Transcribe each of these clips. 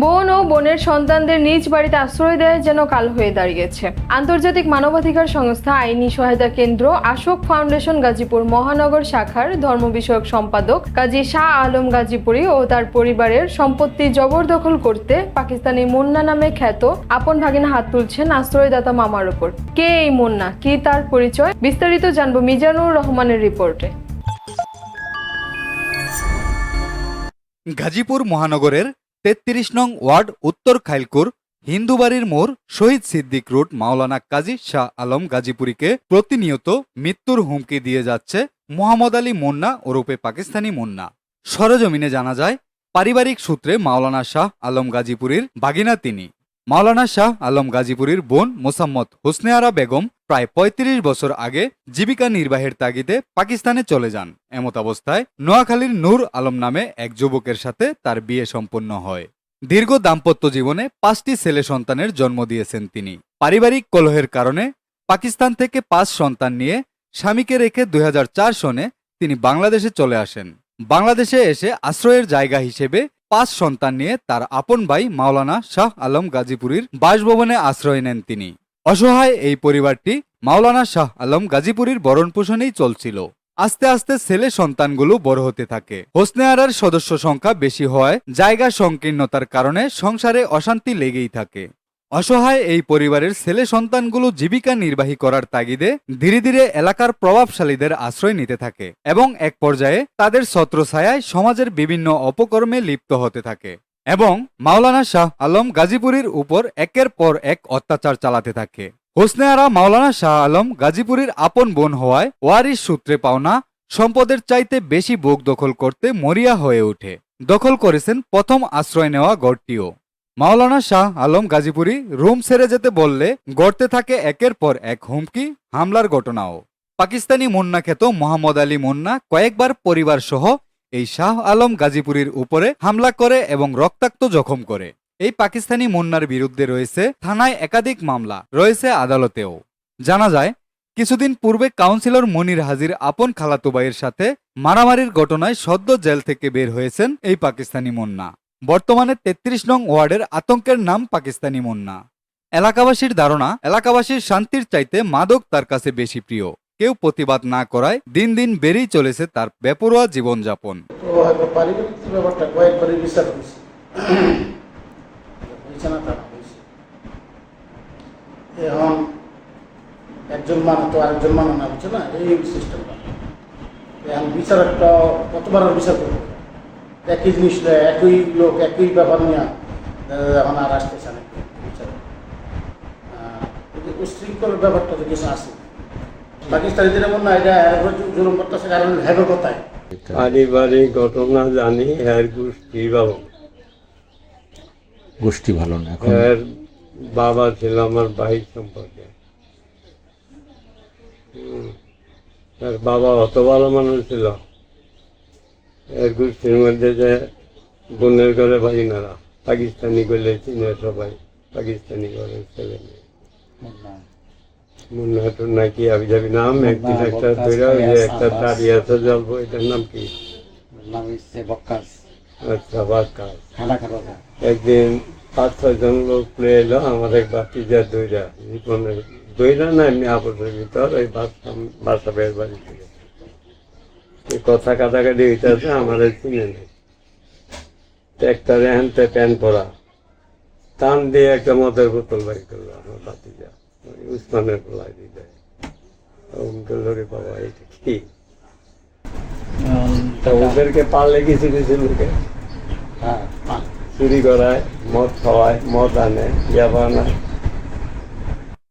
বোন ও বোনের সন্তানদের নিজ বাড়িতে আশ্রয় দেয় যেন কাল হয়ে দাঁড়িয়েছে। আন্তর্জাতিক মানবাধিকার সংস্থা আইনি সহায়তা কেন্দ্র আশোক ফাউন্ডেশন গাজীপুর মহানগর শাখার ধর্ম বিষয়ক সম্পাদক কাজী শাহ আলম গাজীপুরি ও তার পরিবারের সম্পত্তি জবরদখল করতে পাকিস্তানি মুন্না নামে খ্যাত আপন ভাগিনা হাত তুলছেন আশ্রয়দাতা মামার ওপর কে এই মুন্না? কি তার পরিচয়? বিস্তারিত জানব মিজানুর রহমানের রিপোর্টে। গাজীপুর মহানগরের তেত্রিশ নং ওয়ার্ড, উত্তর খাইলকুর, হিন্দুবাড়ির মোড়, শহীদ সিদ্দিক রোড, মাওলানা কাজী শাহ আলম গাজীপুরীকে প্রতিনিয়ত মৃত্যুর হুমকি দিয়ে যাচ্ছে মোহাম্মদ আলী মুন্না ওরূপে পাকিস্তানি মুন্না। সরজমিনে জানা যায়, পারিবারিক সূত্রে মাওলানা শাহ আলম গাজীপুরীর বাগিনা তিনি। মাওলানা শাহ আলম গাজীপুরীর বোন মোসাম্মদ হোসনেয়ারা বেগম প্রায় ৩৫ বছর আগে জীবিকা নির্বাহের তাগিদে পাকিস্তানে চলে যান। এমত অবস্থায় নোয়াখালীর নূর আলম নামে এক যুবকের সাথে তার বিয়ে সম্পন্ন হয়। দীর্ঘ দাম্পত্য জীবনে পাঁচটি ছেলে সন্তানের জন্ম দিয়েছেন তিনি। পারিবারিক কলহের কারণে পাকিস্তান থেকে পাঁচ সন্তান নিয়ে স্বামীকে রেখে দুই হাজার চার সনে তিনি বাংলাদেশে চলে আসেন। বাংলাদেশে এসে আশ্রয়ের জায়গা হিসেবে পাঁচ সন্তান নিয়ে তার আপন ভাই মাওলানা শাহ আলম গাজীপুরীর বাসভবনে আশ্রয় নেন তিনি। অসহায় এই পরিবারটি মাওলানা শাহ আলম গাজীপুরীর বরণ পোষণেই চলছিল। আস্তে আস্তে ছেলে সন্তানগুলো বড় হতে থাকে। হোসনে আরার সদস্য সংখ্যা বেশি হওয়ায় জায়গা সংকীর্ণতার কারণে সংসারে অশান্তি লেগেই থাকে। অসহায় এই পরিবারের ছেলে সন্তানগুলো জীবিকা নির্বাহী করার তাগিদে ধীরে ধীরে এলাকার প্রভাবশালীদের আশ্রয় নিতে থাকে এবং এক পর্যায়ে তাদের ছত্রছায়ায় সমাজের বিভিন্ন অপকর্মে লিপ্ত হতে থাকে। এবং মাওলানা শাহ আলম গাজীপুরীর উপর একের পর এক অত্যাচার চালাতে থাকে। হোসনে আরা মাওলানা শাহ আলম গাজীপুরীর আপন বোন হওয়ায় ওয়ারিশ সূত্রে পাওনা সম্পদের চাইতে বেশি বুক দখল করতে মরিয়া হয়ে ওঠে। দখল করেছেন প্রথম আশ্রয় নেওয়া গড়টিও। মাওলানা শাহ আলম গাজীপুরি রুম ছেড়ে যেতে বললে গড়তে থাকে একের পর এক হুমকি, হামলার ঘটনাও। পাকিস্তানি মুন্না খ্যাত মোহাম্মদ আলী মুন্না কয়েকবার পরিবার সহ এই শাহ আলম গাজীপুরের উপরে হামলা করে এবং রক্তাক্ত জখম করে। এই পাকিস্তানি মুন্নার বিরুদ্ধে রয়েছে থানায় একাধিক মামলা, রয়েছে আদালতেও। জানা যায়, কিছুদিন পূর্বে কাউন্সিলর মনির হাজির আপন খালাতো ভাইয়ের সাথে মারামারির ঘটনায় সদ্য জেল থেকে বের হয়েছেন এই পাকিস্তানি মুন্না। বর্তমানে তেত্রিশ নং ওয়ার্ডের আতঙ্কের নাম পাকিস্তানি মুন্না। এলাকাবাসীর ধারণা, এলাকাবাসীর শান্তির চাইতে মাদক তার কাছে বেশি প্রিয়। কেউ প্রতিবাদ না করায় দিন দিন বেড়েই চলেছে তার বেপরোয়া জীবনযাপন। এখন একজন মানে তো আরেকজন মানে না না? এই সিস্টেমটা এখন বিচার একটা কতবার বিচার করব? একই জিনিস একই লোক, একই ব্যাপার নিয়ে এখন আর আসতেছে না। বিচার। উশৃঙ্খল ব্যাপারটা তো কিছু আছে। পাকিস্তানিদের এমন না এটা এর উপর জু- জুলুম করতেছে কারণ ভেবে কোথায়। পারিবারিক ঘটনা জানি এর গোষ্ঠী বাবা গোষ্ঠী ভালো না এখন? এর বাবা ছিল আমার ভাই সম্পর্কে। এর বাবা অত ভালো মানুষ ছিল। এর গোষ্ঠীর মধ্যে যে বোনের ঘরে ভাইনারা পাকিস্তানি করলে চিনে সবাই পাকিস্তানি ঘরে ছেলে মেয়ে। মুন্না টুন্না আবি যাবি নাম একদিন একটা তৈরি যে একটা দাঁড়িয়ে আছে জল্প এটার নাম কি? নাম হচ্ছে বক্কাস। আচ্ছা বাক্কাস। খানা খাওয়া একদিন পাঁচ ছয় জন লোক এলো আমার এক বাতিজা দইরা জীবনের দইরা না এমনি ভিতর ওই বাসা বের বাড়ি থেকে কথা কাটাকাটি হইতেছে আমার চিনে নেই। তো একটা রেহানতে প্যান্ট পরা টান দিয়ে একটা মদের বোতল বাড়ি করল আমার বাতিজা উসমানের গলায় দিয়ে দেয় বাবা এটা কি? তা ওদেরকে পারলে কিছু কিছু লোকে হ্যাঁ চুরি করায় মদ খাওয়ায় মদ আনে ইয়াবা আনায়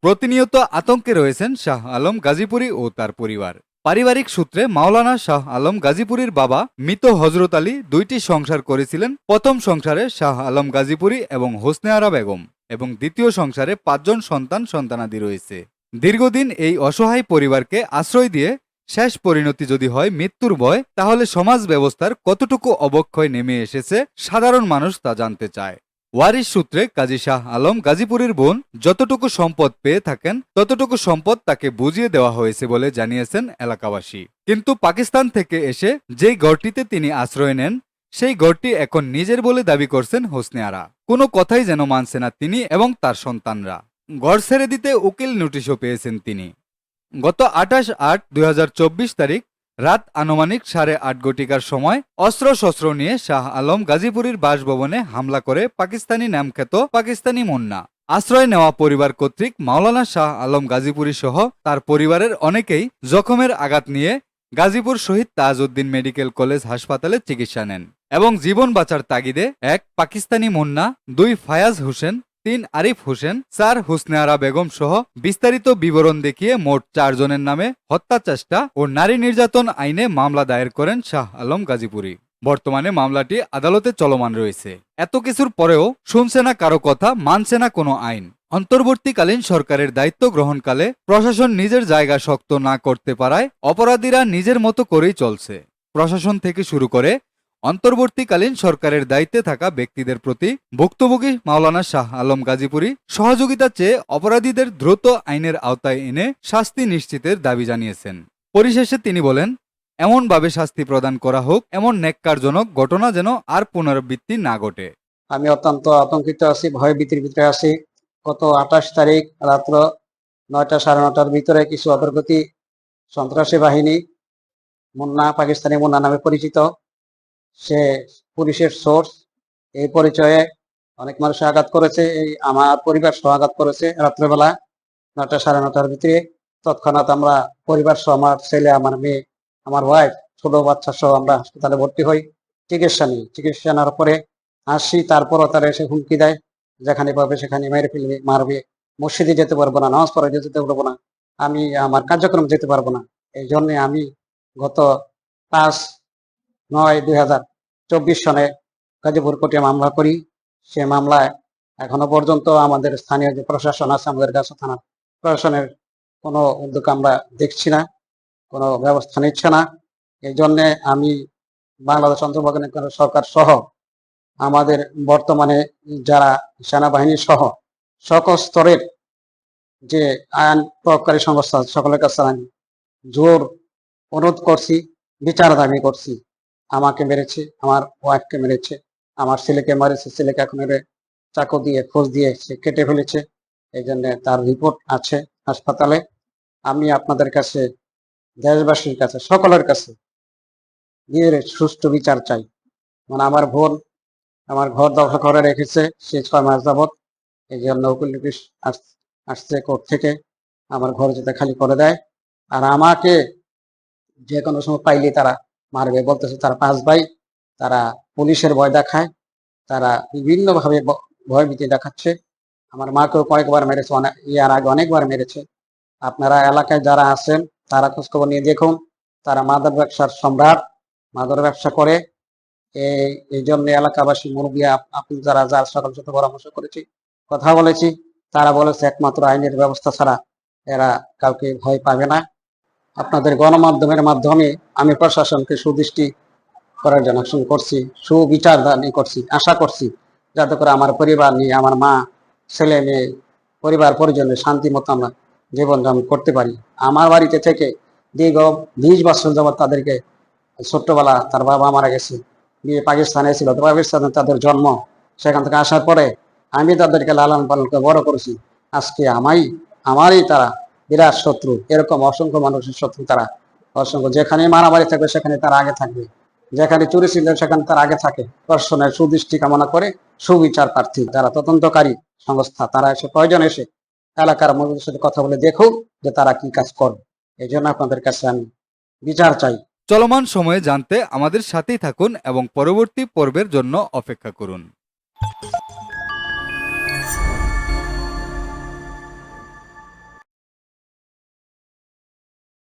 প্রতিনিয়ত আতঙ্কে রয়েছেন শাহ আলম গাজীপুরি ও তার পরিবার। পারিবারিক সূত্রে মাওলানা শাহ আলম গাজীপুরীর বাবা মৃত হজরত আলী দুইটি সংসার করেছিলেন। প্রথম সংসারে শাহ আলম গাজীপুরি এবং হোসনে আরা বেগম এবং দ্বিতীয় সংসারে পাঁচজন সন্তান সন্তানাদি রয়েছে। দীর্ঘদিন এই অসহায় পরিবারকে আশ্রয় দিয়ে শেষ পরিণতি যদি হয় মৃত্যুর ভয়, তাহলে সমাজ ব্যবস্থার কতটুকু অবক্ষয় নেমে এসেছে সাধারণ মানুষ তা জানতে চায়। ওয়ারিশ সূত্রে কাজী শাহ আলম গাজীপুরের বোন যতটুকু সম্পদ পেয়ে থাকেন, ততটুকু সম্পদ তাকে বুঝিয়ে দেওয়া হয়েছে বলে জানিয়েছেন এলাকাবাসী। কিন্তু পাকিস্তান থেকে এসে যেই ঘরটিতে তিনি আশ্রয় নেন, সেই ঘরটি এখন নিজের বলে দাবি করছেন হোসনে আরা। কোনো কথাই যেন মানছে না তিনি এবং তার সন্তানরা। ঘর ছেড়ে দিতে উকিল নোটিশও পেয়েছেন তিনি। গত আঠাশ আট দুই তারিখ রাত আনুমানিক সাড়ে আট ঘটিকার সময় অস্ত্র শস্ত্র নিয়ে শাহ আলম গাজীপুরীর বাসভবনে হামলা করে পাকিস্তানি নামখ্যাত পাকিস্তানি মুন্না। আশ্রয় নেওয়া পরিবার কর্তৃক মাওলানা শাহ আলম গাজীপুরী সহ তার পরিবারের অনেকেই জখমের আঘাত নিয়ে গাজীপুর শহীদ তাজউদ্দিন মেডিকেল কলেজ হাসপাতালে চিকিৎসা নেন এবং জীবন বাঁচার তাগিদে এক পাকিস্তানি মুন্না, দুই ফায়াজ হোসেন তিন আরিফ হোসেন চার হুসনেয়ারা বেগম সহ বিস্তারিত বিবরণ দেখিয়ে মোট চারজনের নামে হত্যা চেষ্টা ও নারী নির্যাতন আইনে মামলা দায়ের করেন শাহ আলম গাজীপুরী। বর্তমানে মামলাটি আদালতে চলমান রয়েছে। এত কিছুর পরেও শুনছে না কারও কথা, মানছে না কোনো আইন। অন্তর্বর্তীকালীন সরকারের দায়িত্ব গ্রহণকালে প্রশাসন নিজের জায়গা শক্ত না করতে পারায় অপরাধীরা নিজের মতো করেই চলছে। প্রশাসন থেকে শুরু করে অন্তর্বর্তীকালীন সরকারের দায়িত্বে থাকা ব্যক্তিদের প্রতি ভুক্তভোগী মাওলানা শাহ আলম গাজীপুরি সহযোগিতা চেয়ে অপরাধীদের দ্রুত আইনের আওতায় এনে শাস্তি নিশ্চিতের দাবি জানিয়েছেন। পরিশেষে তিনি বলেন, এমনভাবে শাস্তি প্রদান করা হোক, এমন ন্যাক্কারজনক ঘটনা যেন আর পুনরাবৃত্তি না ঘটে। আমি অত্যন্ত আতঙ্কিত আছি, ভয় ভীতির ভিতরে আছি। গত আঠাশ তারিখ রাত্র নয়টা সাড়ে নটার ভিতরে কিছু অগ্রগতি সন্ত্রাসী বাহিনী মুন্না, পাকিস্তানি মুন্না নামে পরিচিত। সে পুলিশের সোর্স এই পরিচয়ে অনেক মানুষ আঘাত করেছে, এই আমার পরিবার সহ আঘাত করেছে রাত্রেবেলা নয়টা সাড়ে নটার ভিতরে। তৎক্ষণাৎ আমরা পরিবার সহ, আমার ছেলে, আমার মেয়ে, আমার ওয়াইফ ছোট বাচ্চা সহ আমরা হাসপাতালে ভর্তি হই। চিকিৎসা নিই। চিকিৎসা নেওয়ার পরে আসি তারপরও তারা এসে হুমকি দেয়। যেখানে পাবে সেখানে মেরে ফেলবে, মারবে। মসজিদে যেতে পারব না, নামাজ পড়াতে যেতে পারব না। আমি আমার কার্যক্রম যেতে পারব না। এই জন্য আমি গত পাঁচ, নয়, দুই হাজার চব্বিশ সনে গাজীপুর কোর্টে মামলা করি। সে মামলায় এখনও পর্যন্ত আমাদের স্থানীয় যে প্রশাসন আছে, আমাদের গাছ থানা প্রশাসনের কোনো উদ্যোগ আমরা দেখছি না, কোনো ব্যবস্থা নিচ্ছে না। এই জন্যে আমি বাংলাদেশ অন্তর্ভুক্ত সরকার সহ আমাদের বর্তমানে যারা সেনাবাহিনী সহ সকল স্তরের যে আইন প্রয়োগকারী সংস্থা সকলের কাছে আমি জোর অনুরোধ করছি বিচার দাবি করছি। আমাকে মেরেছে, আমার ওয়াইফকে মেরেছে, আমার ছেলেকে মেরেছে, ছেলেকে এখন চাকু দিয়ে, খোঁজ দিয়ে সে কেটে ফেলেছে। এই জন্য তার রিপোর্ট আছে হাসপাতালে। আমি আপনাদের কাছে, দেশবাসীর কাছে, সকলের কাছে এর সুষ্ঠু বিচার চাই। মানে আমার বোন আমার ঘর দখল করে রেখেছে, সে ছয় মাস যাবৎ। এই জন্য উকিল নোটিশ আস- আসছে কোর্ট থেকে, আমার ঘর যেতে খালি করে দেয়। আর আমাকে যে কোনো সময় পাইলে তারা মারবে, বলতেছে তারা পাঁচ ভাই, তারা পুলিশের ভয় দেখায়, তারা বিভিন্ন ভাবে ভয় ভীতি দেখাচ্ছে। আমার মাকেও কয়েকবার মেরেছে অনেক ইয়ার আগে অনেকবার মেরেছে। আপনারা এলাকায় যারা আছেন, তারা খোঁজখবর নিয়ে দেখুন, তারা মাদক ব্যবসার সম্রাট মাদক ব্যবসা করে। এই এই জন্য এলাকাবাসী আপ- আপনি যারা যার সকল সাথে পরামর্শ করেছি, কথা বলেছি, তারা বলেছে একমাত্র আইনের ব্যবস্থা ছাড়া এরা কাউকে ভয় পাবে না। আপনাদের গণমাধ্যমের মাধ্যমে আমি প্রশাসনকে সুদৃষ্টি করার জন্য আকর্ষণ করছি, সুবিচার দাবি করছি, আশা করছি যাতে করে আমার পরিবার নিয়ে আমার মা, ছেলে, মেয়ে, পরিবার পরিজনের শান্তি মতো আমরা জীবনযাপন করতে পারি। আমার বাড়িতে থেকে দীর্ঘ বিশ বছর যাবৎ তাদেরকে ছোট্টবেলা তার বাবা মারা গেছে বিয়ে পাকিস্তানে ছিল। তো পাকিস্তানে তাদের জন্ম, সেখান থেকে আসার পরে আমি তাদেরকে লালন পালন করে বড় করেছি। আজকে আমাই, আমারই তারা বিরাট শত্রু, এরকম অসংখ্য মানুষের শত্রু তারা, অসংখ্য। যেখানে মারামারি থাকবে সেখানে তারা আগে থাকবে। যেখানে চুরি ছিল সেখানে তারা আগে থাকে। প্রশাসনের সুদৃষ্টি কামনা করে সুবিচার প্রার্থী যারা তদন্তকারী সংস্থা, তারা এসে প্রয়োজন এসে এলাকার মানুষের সাথে কথা বলে দেখুক যে তারা কি কাজ করবে এই জন্য আপনাদের কাছে আমি বিচার চাই। চলমান সময়ে জানতে আমাদের সাথেই থাকুন এবং পরবর্তী পর্বের জন্য অপেক্ষা করুন।